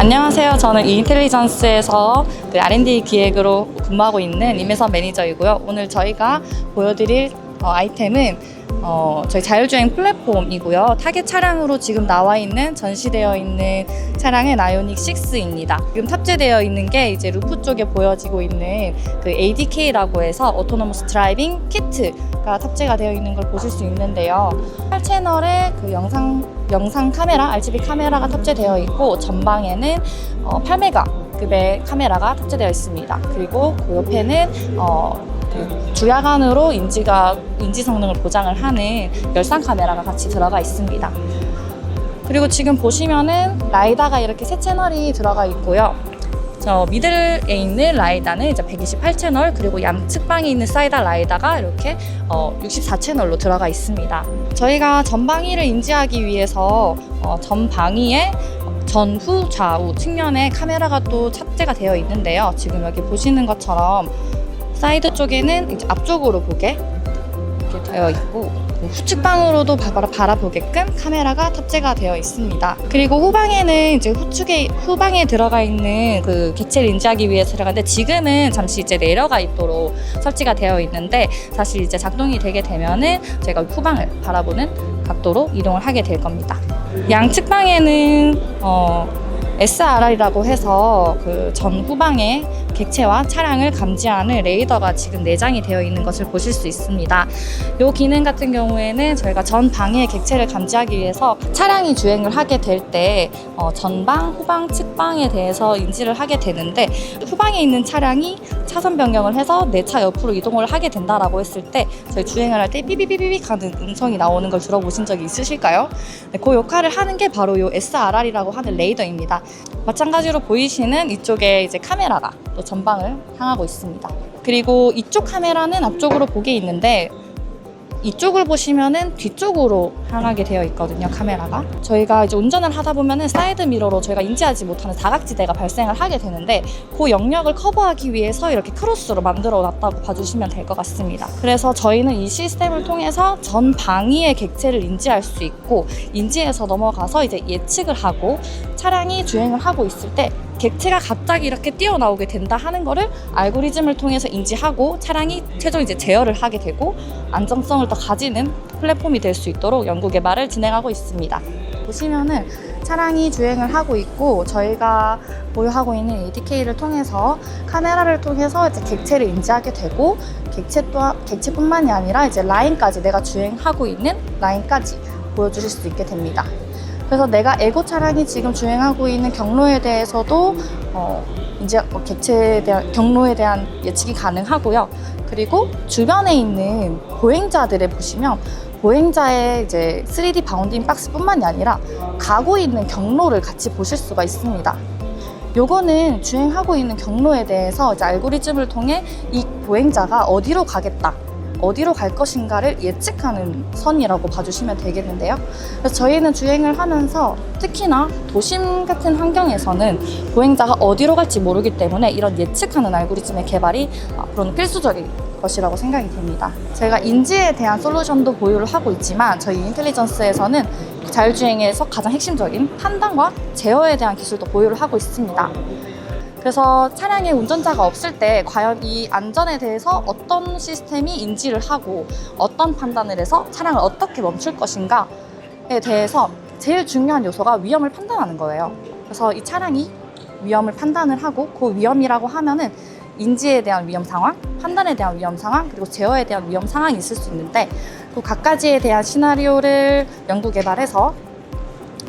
네, 안녕하세요. 저는 이인텔리전스에서 그 R&D 기획으로 근무하고 있는 임혜선 매니저이고요. 오늘 저희가 보여드릴 어, 아이템은 어, 저희 자율주행 플랫폼이고요. 타겟 차량으로 지금 나와 있는 전시되어 있는 차량은 아이오닉 6입니다. 지금 탑재되어 있는 게 이제 루프 쪽에 보여지고 있는 그 ADK라고 해서 오토노머스 드라이빙 키트가 탑재가 되어 있는 걸 보실 수 있는데요. 8채널의 그 영상 영상 카메라, RGB 카메라가 탑재되어 있고 전방에는 어, 8메가 급의 카메라가 탑재되어 있습니다. 그리고 그 옆에는 어, 그 주야간으로 인지가 인지 성능을 보장을 하는 열상 카메라가 같이 들어가 있습니다. 그리고 지금 보시면은 라이다가 이렇게 세 채널이 들어가 있고요. 저 미들에 있는 라이다는 이제 128채널 그리고 양측방에 있는 사이다 라이다가 이렇게 어, 64채널로 들어가 있습니다. 저희가 전방위를 인지하기 위해서 어, 전방위에 전후 좌우 측면에 카메라가 또 탑재가 되어 있는데요. 지금 여기 보시는 것처럼 사이드 쪽에는 이제 앞쪽으로 보게 이렇게 되어 있고 후측 방으로도 바라, 바라보게끔 카메라가 탑재가 되어 있습니다. 그리고 후방에는 이제 후측에 후방에 들어가 있는 그 객체를 인지하기 위해서 들어가는데 지금은 잠시 이제 내려가 있도록 설치가 되어 있는데 사실 이제 작동이 되게 되면은 제가 후방을 바라보는 각도로 이동을 하게 될 겁니다. 양측 방에는 어, SRR이라고 해서 그 전 후방에 객체와 차량을 감지하는 레이더가 지금 내장이 되어 있는 것을 보실 수 있습니다. 이 기능 같은 경우에는 저희가 전 방의 객체를 감지하기 위해서 차량이 주행을 하게 될때 어, 전방, 후방, 측방에 대해서 인지를 하게 되는데 후방에 있는 차량이 차선 변경을 해서 내 차 옆으로 이동을 하게 된다라고 했을 때 저희 주행을 할 때 삐삐삐삐삐 하는 음성이 나오는 걸 들어보신 적이 있으실까요? 네, 그 역할을 하는 게 바로 이 SRR이라고 하는 레이더입니다. 마찬가지로 보이시는 이쪽에 이제 카메라가 또 전방을 향하고 있습니다. 그리고 이쪽 카메라는 앞쪽으로 보게 있는데 이쪽을 보시면은 뒤쪽으로 향하게 되어 있거든요, 카메라가. 저희가 이제 운전을 하다 보면은 사이드 미러로 저희가 인지하지 못하는 사각지대가 발생을 하게 되는데 그 영역을 커버하기 위해서 이렇게 크로스로 만들어 놨다고 봐주시면 될 것 같습니다. 그래서 저희는 이 시스템을 통해서 전 방위의 객체를 인지할 수 있고 인지해서 넘어가서 이제 예측을 하고 차량이 주행을 하고 있을 때 객체가 갑자기 이렇게 뛰어나오게 된다 하는 거를 알고리즘을 통해서 인지하고 차량이 최종 이제 제어를 하게 되고 안정성을 더 가지는 플랫폼이 될 수 있도록 연구 개발을 진행하고 있습니다. 보시면은 차량이 주행을 하고 있고 저희가 보유하고 있는 ADK를 통해서 카메라를 통해서 이제 객체를 인지하게 되고 객체 또한 객체뿐만이 아니라 이제 라인까지 내가 주행하고 있는 라인까지 보여주실 수 있게 됩니다. 그래서 내가 에고 차량이 지금 주행하고 있는 경로에 대해서도 어, 이제 어, 객체에 대한 경로에 대한 예측이 가능하고요. 그리고 주변에 있는 보행자들을 보시면 보행자의 이제 3D 바운딩 박스뿐만이 아니라 가고 있는 경로를 같이 보실 수가 있습니다. 요거는 주행하고 있는 경로에 대해서 이제 알고리즘을 통해 이 보행자가 어디로 가겠다. 어디로 갈 것인가를 예측하는 선이라고 봐주시면 되겠는데요. 그래서 저희는 주행을 하면서 특히나 도심 같은 환경에서는 보행자가 어디로 갈지 모르기 때문에 이런 예측하는 알고리즘의 개발이 앞으로는 필수적인 것이라고 생각이 됩니다. 제가 인지에 대한 솔루션도 보유를 하고 있지만 저희 인텔리전스에서는 자율주행에서 가장 핵심적인 판단과 제어에 대한 기술도 보유를 하고 있습니다. 그래서 차량에 운전자가 없을 때 과연 이 안전에 대해서 어떤 시스템이 인지를 하고 어떤 판단을 해서 차량을 어떻게 멈출 것인가에 대해서 제일 중요한 요소가 위험을 판단하는 거예요. 그래서 이 차량이 위험을 판단을 하고 그 위험이라고 하면은 인지에 대한 위험 상황, 판단에 대한 위험 상황, 그리고 제어에 대한 위험 상황이 있을 수 있는데 그 각가지에 대한 시나리오를 연구 개발해서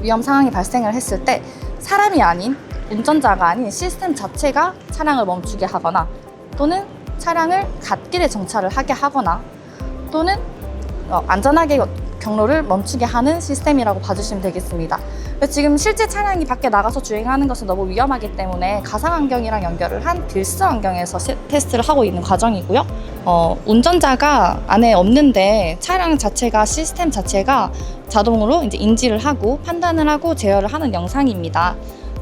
위험 상황이 발생을 했을 때 사람이 아닌 운전자가 아닌 시스템 자체가 차량을 멈추게 하거나 또는 차량을 갓길에 정차를 하게 하거나 또는 어, 안전하게 경로를 멈추게 하는 시스템이라고 봐주시면 되겠습니다. 지금 실제 차량이 밖에 나가서 주행하는 것은 너무 위험하기 때문에 가상 환경이랑 연결을 한 딜스 환경에서 시- 테스트를 하고 있는 과정이고요. 어, 운전자가 안에 없는데 차량 자체가 시스템 자체가 자동으로 이제 인지를 하고 판단을 하고 제어를 하는 영상입니다.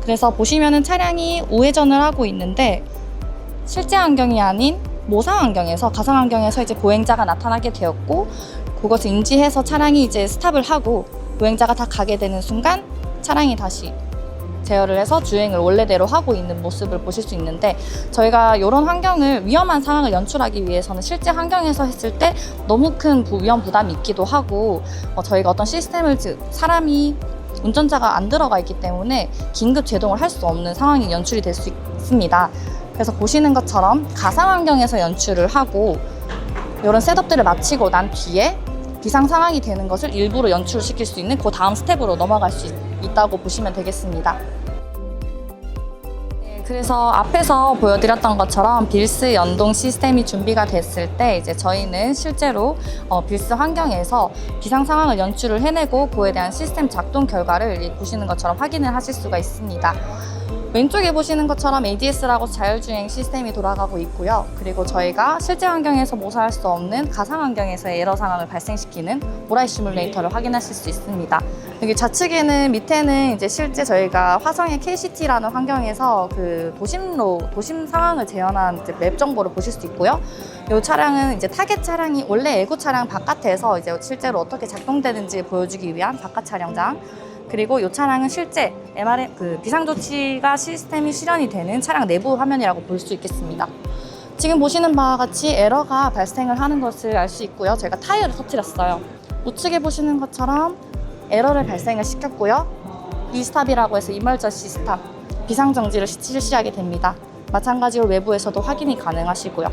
그래서 보시면은 차량이 우회전을 하고 있는데 실제 환경이 아닌 모상 환경에서 가상 환경에서 이제 보행자가 나타나게 되었고 그것을 인지해서 차량이 이제 스탑을 하고 보행자가 다 가게 되는 순간 차량이 다시 제어를 해서 주행을 원래대로 하고 있는 모습을 보실 수 있는데 저희가 이런 환경을 위험한 상황을 연출하기 위해서는 실제 환경에서 했을 때 너무 큰 부- 위험 부담이 있기도 하고 어, 저희가 어떤 시스템을 즉 사람이 운전자가 안 들어가 있기 때문에 긴급 제동을 할 수 없는 상황이 연출이 될 수 있습니다. 그래서 보시는 것처럼 가상 환경에서 연출을 하고 이런 셋업들을 마치고 난 뒤에 비상 상황이 되는 것을 일부러 연출시킬 수 있는 그 다음 스텝으로 넘어갈 수 있- 있다고 보시면 되겠습니다. 네, 그래서 앞에서 보여드렸던 것처럼 빌스 연동 시스템이 준비가 됐을 때 이제 저희는 실제로 어, 빌스 환경에서 비상 상황을 연출을 해내고 그에 대한 시스템 작동 결과를 이 보시는 것처럼 확인을 하실 수가 있습니다. 왼쪽에 보시는 것처럼 ADS라고 자율주행 시스템이 돌아가고 있고요. 그리고 저희가 실제 환경에서 모사할 수 없는 가상 환경에서의 에러 상황을 발생시키는 오라이 시뮬레이터를 확인하실 수 있습니다. 여기 좌측에는 밑에는 이제 실제 저희가 화성의 KCT라는 환경에서 그 도심로 도심 상황을 재현한 이제 맵 정보를 보실 수 있고요. 이 차량은 이제 타겟 차량이 원래 에고 차량 바깥에서 이제 실제로 어떻게 작동되는지 보여주기 위한 바깥 촬영장. 그리고 이 차량은 실제 MRM 그 비상조치가 시스템이 실현이 되는 차량 내부 화면이라고 볼 수 있겠습니다. 지금 보시는 바와 같이 에러가 발생을 하는 것을 알 수 있고요. 제가 타이어를 터뜨렸어요. 우측에 보시는 것처럼 에러를 발생을 시켰고요. 이스탑이라고 해서 이멀전시 스탑 비상정지를 시- 실시하게 됩니다. 마찬가지로 외부에서도 확인이 가능하시고요.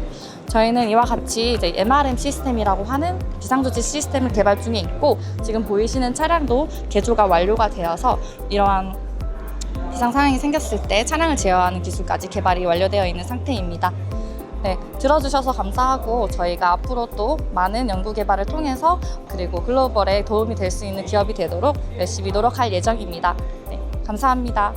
저희는 이와 같이 이제 MRM 시스템이라고 하는 비상조치 시스템을 개발 중에 있고 지금 보이시는 차량도 개조가 완료가 되어서 이러한 비상 상황이 생겼을 때 차량을 제어하는 기술까지 개발이 완료되어 있는 상태입니다. 네, 들어주셔서 감사하고 저희가 앞으로 또 많은 연구 개발을 통해서 그리고 글로벌에 도움이 될 수 있는 기업이 되도록 열심히 노력할 예정입니다. 네, 감사합니다.